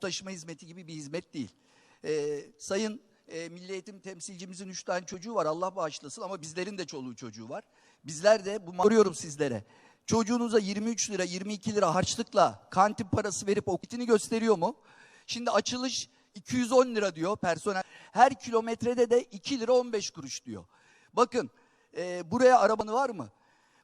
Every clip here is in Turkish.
taşıma hizmeti gibi bir hizmet değil. Ee, sayın e, Milli Eğitim temsilcimizin üç tane çocuğu var Allah bağışlasın ama bizlerin de çoluğu çocuğu var. Bizler de bu soruyorum sizlere. Çocuğunuza 23 lira 22 lira harçlıkla kantin parası verip okutini gösteriyor mu? Şimdi açılış 210 lira diyor personel. Her kilometrede de 2 lira 15 kuruş diyor. Bakın e, buraya arabanı var mı?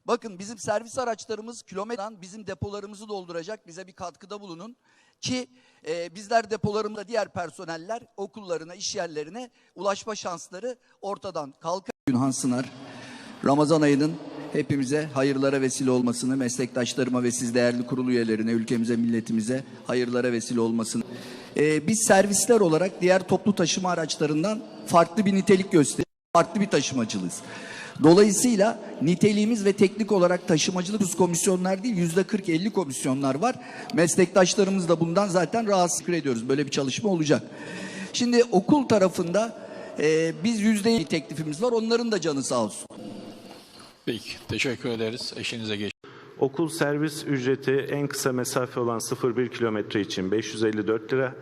Bakın bizim servis araçlarımız kilometreden bizim depolarımızı dolduracak. Bize bir katkıda bulunun. Ki e, bizler depolarımızda diğer personeller okullarına, iş yerlerine ulaşma şansları ortadan kalkar. Günhan Sınar, Ramazan ayının hepimize hayırlara vesile olmasını, meslektaşlarıma ve siz değerli kurul üyelerine, ülkemize, milletimize hayırlara vesile olmasını. E, biz servisler olarak diğer toplu taşıma araçlarından farklı bir nitelik gösteriyoruz. Farklı bir taşımacılığız. Dolayısıyla niteliğimiz ve teknik olarak taşımacılık uz komisyonlar değil yüzde 40-50 komisyonlar var. Meslektaşlarımız da bundan zaten rahatsız ediyoruz. Böyle bir çalışma olacak. Şimdi okul tarafında e, biz yüzde teklifimiz var. Onların da canı sağ olsun. Peki, teşekkür ederiz. Eşinize geç. Okul servis ücreti en kısa mesafe olan 0-1 kilometre için 554 lira.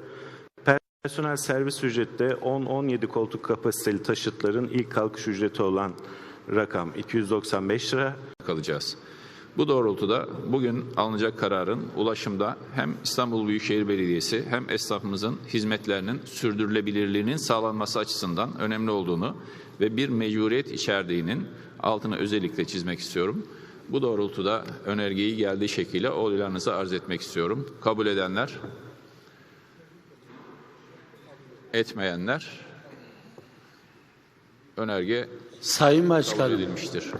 Personel servis ücreti de 10-17 koltuk kapasiteli taşıtların ilk kalkış ücreti olan rakam 295 lira. kalacağız. Bu doğrultuda bugün alınacak kararın ulaşımda hem İstanbul Büyükşehir Belediyesi hem esnafımızın hizmetlerinin sürdürülebilirliğinin sağlanması açısından önemli olduğunu ve bir mecburiyet içerdiğinin altını özellikle çizmek istiyorum. Bu doğrultuda önergeyi geldiği şekilde oylarınıza arz etmek istiyorum. Kabul edenler, etmeyenler önerge Sayın Başkanım, edilmiştir.